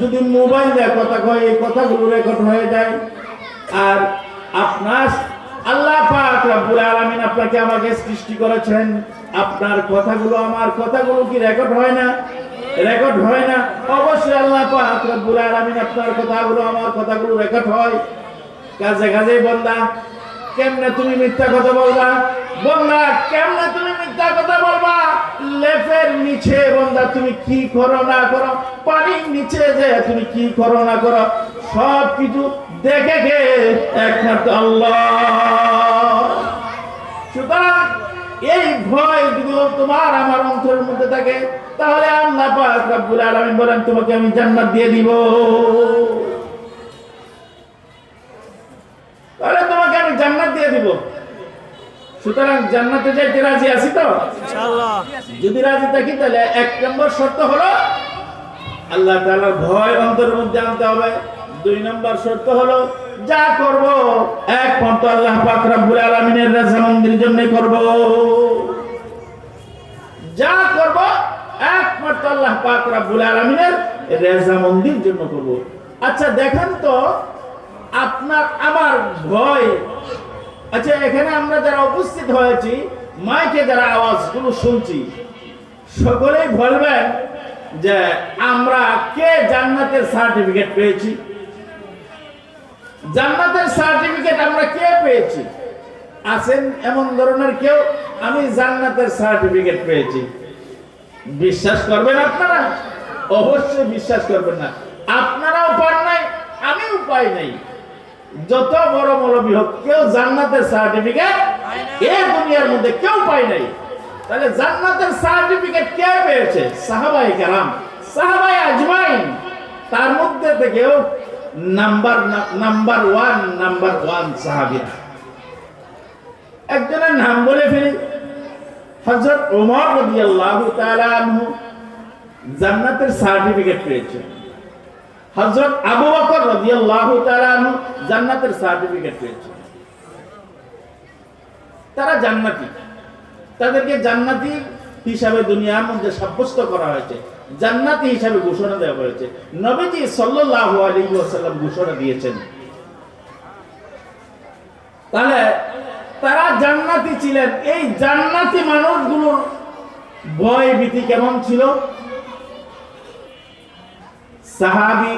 যদি মোবাইল কথা কয়, এই কথাগুলো রেকর্ড হয়ে যায়। আর আপনার আল্লাহ পাক রব্বুল আলামিন আপনাকে আমাকে সৃষ্টি করেছেন। আপনার কথাগুলো, আমার কথাগুলো কি রেকর্ড হয় না? রেকর্ড হয় না। অবশ্যই আল্লাহ পাক রব্বুল আলামিন আপনার কথাগুলো, আমার কথাগুলো রেকর্ড হয়। কাজে কাজে বন্দা, কেমনে তুমি মিথ্যা কথা বলবা? বন্দা, কেমনে তুমি মিথ্যা কথা বলবা? লেফের নিচে বন্দা তুমি কি করো না করো? পানির নিচে যে তুমি কি করো না করো? সব কিছু দেখে কে? একমাত্র আল্লাহ। সুতরাং এই ভয় যদি তোমার আমার অন্তরের মধ্যে থাকে, তাহলে আল্লাহ পাক রব্বুল আলামিন বলেন, তোমাকে আমি জান্নাত দিয়ে দিব। তাহলে তোমাকে আমি জান্নাত দিয়ে দিব। সুতরাং জান্নাতে যাইতে রাজি আছি তো? যদি রাজি থাকি তাহলে এক নম্বর শর্ত হলো আল্লাহ তাআলার ভয় অন্তরের মধ্যে আনতে হবে। দুই নম্বর শর্ত হলো যা করব একমাত্র আল্লাহ পাক রব্বুল আলামিনের রাজামন্দির জন্য করব। যা করব একমাত্র আল্লাহ পাক রব্বুল আলামিনের রাজামন্দির জন্য করব। আচ্ছা দেখেন তো আপনার আমার ভয় আচ্ছা এখানে আমরা যারা উপস্থিত হয়েছি, মাইকে যারা আওয়াজগুলো শুনছি, সকলেই বলবেন যে আমরা কে জান্নাতের সার্টিফিকেট পেয়েছি? জান্নাতের সার্টিফিকেট আমরা কে পেয়েছি? আছেন এমন ধরনের কেউ? আমি জান্নাতের সার্টিফিকেট পেয়েছি। বিশ্বাস করবেন আপনারা? অবশ্যই বিশ্বাস করবেন না। আপনারাও পান নাই, আমিও পাই নাই। যত বড় মৌলবী হোক, কেউ জান্নাতের সার্টিফিকেট এ দুনিয়ার মধ্যে কেউ পায় নাই। তাহলে জান্নাতের সার্টিফিকেট কে পেয়েছে? সাহাবাই কারাম। সাহাবাই আজমাইন। তার মধ্যে থেকেও number number one number one সাহাবিরা। একজনের নাম বলে ফেলি। হযরত ওমর রাদিয়াল্লাহু তাআলা আনহু জান্নাতের সার্টিফিকেট পেয়েছেন হযরত আবু বকর রাদিয়াল্লাহু তাআলা আনহু জান্নাতের সার্টিফিকেট পেয়েছেন তারা জান্নাতি। তাদেরকে জান্নাতি হিসাবে দুনিয়ার মধ্যে সাব্যস্ত করা হয়েছে। জান্নাতি হিসাবে ঘোষণা দেওয়া হয়েছে। নবীজি সাল্লাল্লাহু আলাইহি ওয়াসাল্লাম ঘোষণা দিয়েছেন। তাহলে তারা জান্নাতি ছিলেন। এই জান্নাতি মানুষগুলোর ভয় ভীতি কেমন ছিল? সাহাবি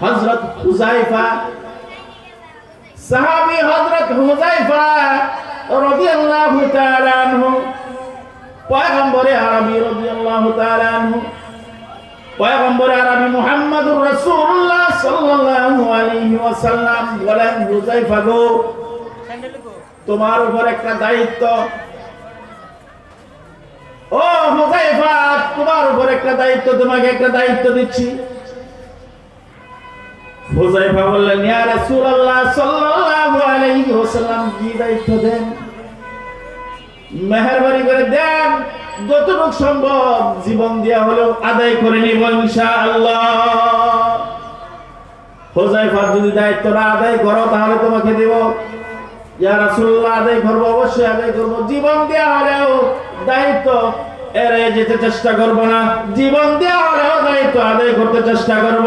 হজরত হুজাইফা সাহাবি হজরত হুজাইফা রাদিয়াল্লাহু তাআলা আনহু, পয়গম্বরে আরবি রাদিয়াল্লাহু তাআলা আনহু, পয়গম্বরে আরবি মুহাম্মদুর রাসূলুল্লাহ সাল্লাল্লাহু আলাইহি ওয়াসাল্লাম বলেন হুজাইফা গো, তোমার উপর একটা দায়িত্ব। ও হুজাইফা তোমার উপর একটা দায়িত্ব, তোমাকে একটা দায়িত্ব দিচ্ছি। হুজাইফা বললেন, ইয়া রাসূলুল্লাহ সাল্লাল্লাহু আলাইহি ওয়াসাল্লাম, কি দায়িত্ব দেন? মেহেরবানি করে, দেন, যতটুকু সম্ভব জীবন দিয়া হলেও আদায় করে নিব ইনশাআল্লাহ। হুজাইফা যদি দায়িত্বটা আদায় করো, তাহলে তোমাকে দেব। ইয়া রাসূলুল্লাহ, আদায় করব, অবশ্যই আদায় করব। জীবন হলেও দায়িত্ব যেতে চেষ্টা করব না। জীবন দেওয়া হলেও দায়িত্ব আদায় করতে চেষ্টা করব।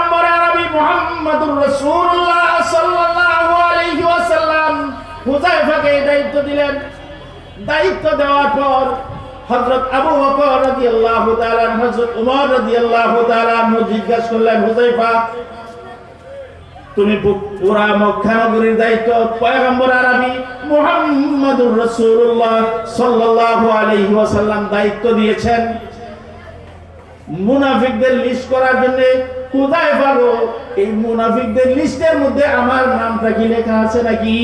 মুহাম্মদুর রাসূলুল্লাহ সাল্লাল্লাহু আলাইহি ওয়াসাল্লাম এই দায়িত্ব দিলেন। দায়িত্ব দেওয়ার পর হযরত আবু বকর রাদিয়াল্লাহু তাআলা হযরত ওমর রাদিয়াল্লাহু তাআলা জিজ্ঞাসা করলেন হুজাইফা তুমি পুরা মক্কা নগরীর দায়িত্ব পয়গম্বর আরবি মুহাম্মদুর রাসূলুল্লাহ সাল্লাল্লাহু আলাইহি ওয়াসাল্লাম দায়িত্ব দিয়েছেন। মুনাফিকদের লিস্ট করার জন্য কোথায় পাবো? এই মুনাফিকদের লিস্টের মধ্যে আমার নামটা কি লেখা আছে নাকি?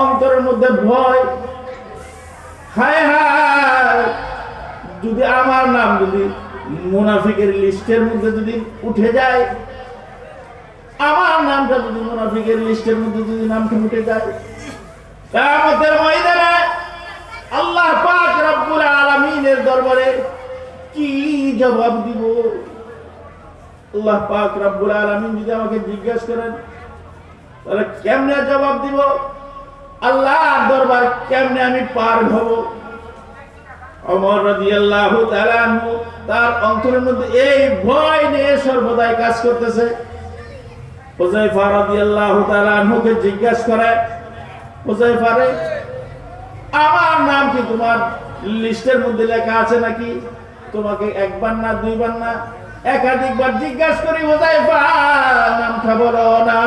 অন্তরের মধ্যে ভয়। যদি আমার নাম যদি মুনাফিকের লিস্টের মধ্যে যদি উঠে যায়, আমার নামটা যদি মুনাফিকের লিস্টের মধ্যে যদি নামটা উঠে যায়, কিয়ামতের ময়দানে আল্লাহ আলামিনের দরবারে কি জবাব দিব? আল্লাহ পাক আলামিন যদি আমাকে জিজ্ঞাসা করেন, তাহলে কেমনে জবাব দিব? আল্লাহ দরবার কেমনে আমি পার হব? অমর রাদিয়াল্লাহু তাআলা তার অন্তরের মধ্যে এই ভয় নিয়ে সর্বদাই কাজ করতেছে। হুযায়ফা রাদিয়াল্লাহু তাআলা আনহুকে জিজ্ঞাসা করে রে, আমার নাম কি তোমার? লিস্টের মধ্যে লেখা আছে নাকি? তোমাকে একবার না, দুইবার না, একাধিকবার জিজ্ঞাসা করি হুযায়ফা নামটা বলো না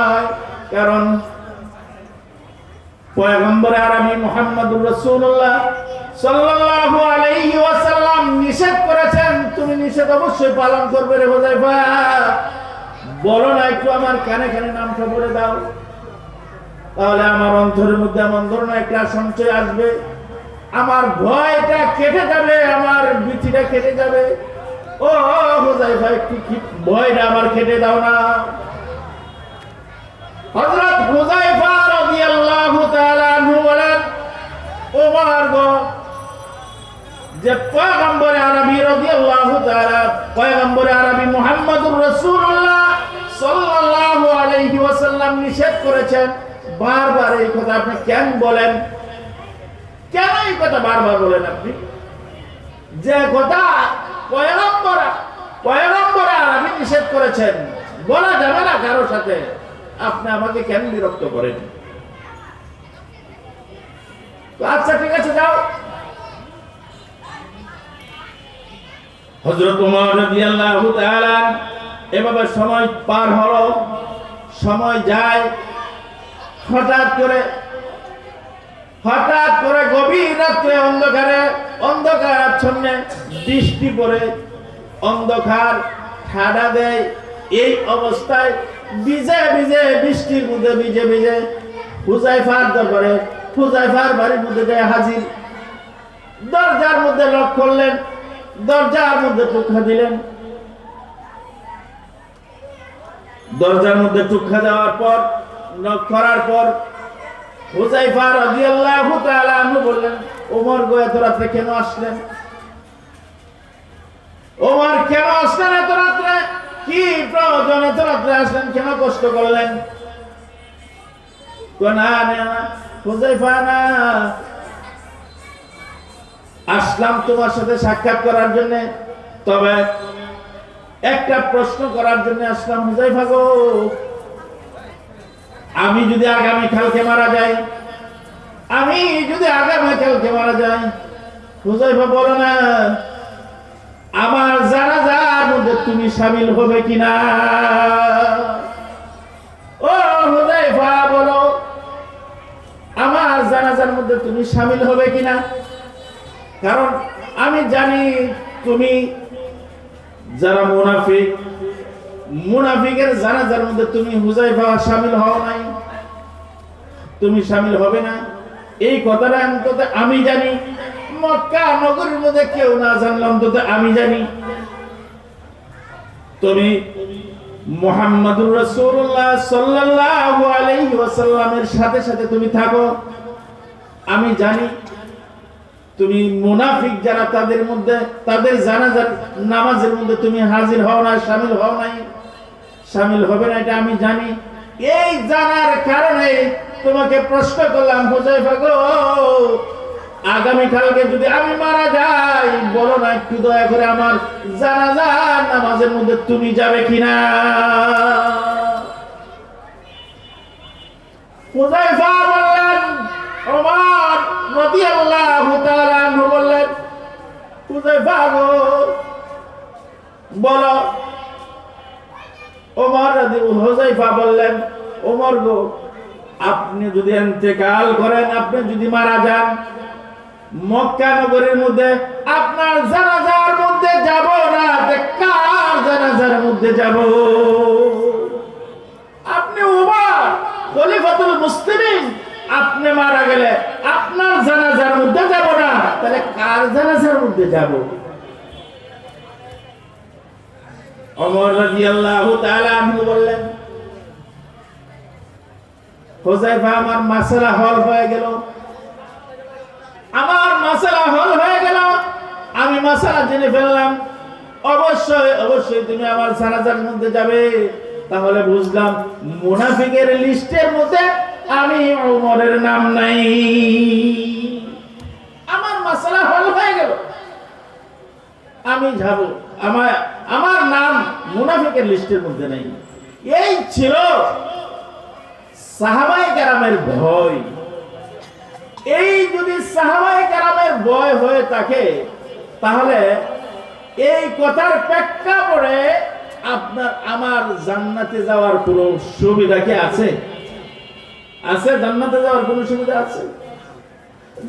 কারণ নিষেধ করেছেন, তুমি নিষেধ অবশ্যই পালন বলো না, একটু আমার দাও। তাহলে আমার অন্তরের মধ্যে এমন ধরনের একটা সঞ্চয় আসবে। আমার ভয়টা কেটে যাবে, আমার ভীতিটা কেটে যাবে। ও হুযায়ফা একটু কি ভয়টা আমার কেটে দাও না। হযরত হুযায়ফা রাদিয়াল্লাহু তাআলা আনহু বলেন ওমর গো, যে পয়গম্বর আরবি, রাদিয়াল্লাহু তাআলা, পয়গম্বর আরবি মুহাম্মদুর রাসূলুল্লাহ সাল্লাল্লাহু আলাইহি ওয়াসাল্লাম নিষেধ করেছেন। বারবার এই কথা আপনি কেন বলেন? কথা বারবার বলেন আপনি। যে কথা পয়গম্বর পয়গম্বর আরবি নিষেধ করেছেন, বলা যাবে না কারোর সাথে। আপনি আমাকে কেন বিরক্ত করেন? আচ্ছা ঠিক আছে, যাও। সময় পার হলো, সময় যায়, হঠাৎ করে হঠাৎ করে গভীর রাত্রে অন্ধকারে, অন্ধকার আচ্ছন্নে বৃষ্টি পড়ে, অন্ধকার ঠাডা দেয়। এই অবস্থায় ভিজে ভিজে বৃষ্টির মধ্যে ভিজে ভিজে হুজাইফার দরবারে হুজাইফার বাড়ির মধ্যে যায় হাজির। দরজার মধ্যে লক করলেন, দরজার মধ্যে টুকা দিলেন। দরজার মধ্যে টুকা দেওয়ার পর নক করার পর হুজাইফা রাদিয়াল্লাহু তাআলা আনহু বললেন, ওমর গো, এত রাত্রে কেন আসলেন? ওমর, কেন আসলেন এত রাত্রে? কি প্রয়োজন এত রাত্রে আসলেন? কেন কষ্ট করলেন? না হুজাইফা না আসলাম তোমার সাথে সাক্ষাৎ করার জন্য, তবে একটা প্রশ্ন করার জন্য আসলাম হুজাইফা গো আমি যদি আগামী কালকে মারা যাই, আমি যদি আগামী কালকে মারা যাই, হুজাইফা বলো না, আমার জানাজার মধ্যে তুমি সামিল হবে কিনা? ও হুজাইফা, বলো, আমার জানাজার মধ্যে তুমি সামিল হবে কিনা? কারণ আমি জানি তুমি যারা মুনাফিক মুনাফিকের জানাজার মধ্যে তুমি হুজাইফা শামিল হও নাই। তুমি শামিল হবে না। এই কথাটা অন্তত আমি জানি। মক্কা নগরীর মধ্যে কেউ না জানলাম অন্তত আমি জানি। তুমি মোহাম্মদুর রাসূলুল্লাহ সাল্লাল্লাহু আলাইহি ওয়াসাল্লামের সাথে সাথে তুমি থাকো। আমি জানি তুমি মুনাফিক যারা তাদের মধ্যে, তাদের জানাজার নামাজের মধ্যে তুমি হাজির হও না শামিল হও নাই। শামিল হবে না, এটা আমি জানি। এই জানার কারণে তোমাকে প্রশ্ন করলাম হুজাইফা গো, আগামী কালকে যদি আমি মারা যাই, বলো না একটু দয়া করে আমার জানাজার নামাজের মধ্যে তুমি যাবে কিনা? হুজাইফা বললেন ওমর রাদিয়াল্লাহু তাআলা আনহু বললেন হুজাইফা গো বলো, ওমর হুজাইফা বললেন, ওমর গো, আপনি যদি ইন্তেকাল করেন, আপনি যদি মারা যান, মক্কা নগরীর মধ্যে আপনার জানাজার মধ্যে যাব না কার জানাজার মধ্যে যাব? আপনি উমর খলিফাতুল মুসলিমিন, আপনি মারা গেলে আপনার জানাজার মধ্যে যাব তাহলে কার জানাজার মধ্যে যাব? ওমর রাদিয়াল্লাহু তাআলা আনহু বললেন হুযায়ফা আমার মাসআলা হল হয়ে গেল। আমার মাসআলা হল হয়ে গেল। আমি মাসআলা জেনে ফেললাম। অবশ্যই অবশ্যই তুমি আমার জানাজার মধ্যে যাবে। তাহলে বুঝলাম মুনাফিকের লিস্টের মধ্যে আমি ওমরের নাম নাই। মাসআলা হল, হয়ে গেল। আমি যাব। আমার আমার নাম মুনাফিকের লিস্টের মধ্যে নেই। এই ছিল সাহাবাই কারামের ভয়। এই যদি সাহাবাই কারামের ভয় হয়ে থাকে, তাহলে এই কথার প্রেক্ষাপটে আপনার, আমার জান্নাতে যাওয়ার কোনো সুবিধা কি আছে? আছে জান্নাতে যাওয়ার কোনো সুবিধা আছে?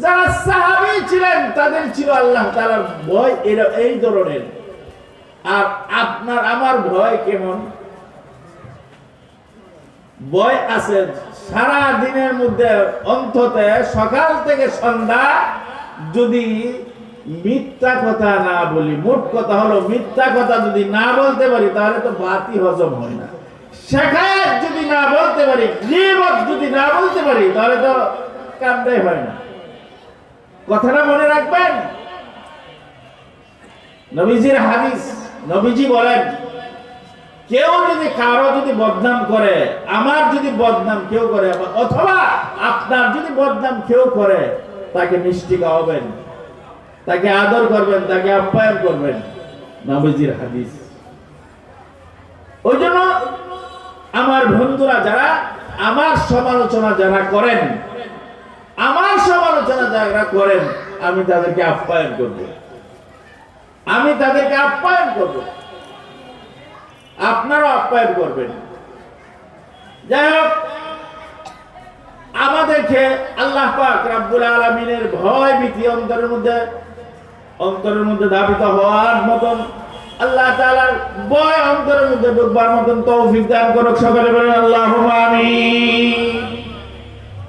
যারা সাহাবি ছিলেন, তাদের ছিল আল্লাহ তাআলার ভয়, এরা এই ধরনের। আর আপনার, আমার ভয় কেমন? ভয় আছে সারা দিনের মধ্যে, অন্তত সকাল থেকে সন্ধ্যা, যদি মিথ্যা কথা না বলি, মোট কথা হলো মিথ্যা কথা যদি না বলতে পারি, তাহলে তো বাতি হজম হয় না। শেখায়ত যদি না বলতে পারি যদি না বলতে পারি, তাহলে তো কামটাই হয় না। কথাটা মনে রাখবেন? নবীজির হাদিস, নবীজি বলেন, কেউ যদি কারও যদি বদনাম করে, আমার যদি বদনাম কেউ করে, অথবা আপনার যদি বদনাম কেউ করে, তাকে মিষ্টি খাওয়াবেন, তাকে আদর করবেন, তাকে আপ্যায়ন করবেন, নবীজির হাদিস। ওই জন্য আমার বন্ধুরা, যারা আমার সমালোচনা যারা করেন আমার সমালোচনা যারা করেন, আমি তাদেরকে আপ্যায়ন করব। আমি তাদেরকে আপ্যায়ন করব। আপনারাও আপ্যায়ন করবেন। যাই হোক, আমাদেরকে আল্লাহ পাক আলামিনের ভয় ভীতি অন্তরের মধ্যে অন্তরের মধ্যে ধাবিত হওয়ার মতন আল্লাহ তাআলার ভয় অন্তরের মধ্যে ঢুকবার মতন তৌফিক দান করুক। সকলে বলেন, আল্লাহুম্মা আমিন।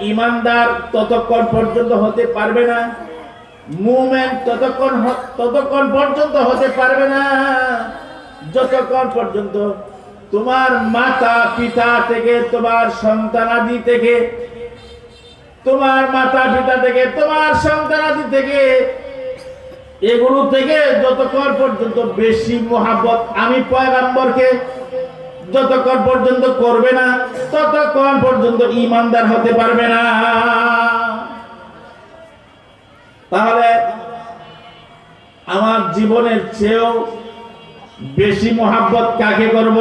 ইমানদার ততক্ষণ পর্যন্ত হতে পারবে না। মুমেন ততক্ষণ ততক্ষণ পর্যন্ত হতে পারবে না। যতক্ষণ পর্যন্ত তোমার মাতা, পিতা থেকে, তোমার সন্তানাদি থেকে, তোমার মাতা, পিতা থেকে, তোমার সন্তানাদি থেকে, এগুলো থেকে যতক্ষণ পর্যন্ত বেশি মোহাব্বত, আমি পয়গাম্বরকে যতক্ষণ পর্যন্ত করবে না, ততক্ষণ পর্যন্ত ইমানদার হতে পারবে না। তাহলে আমার জীবনের চেয়েও বেশি মোহাব্বত কাকে করব?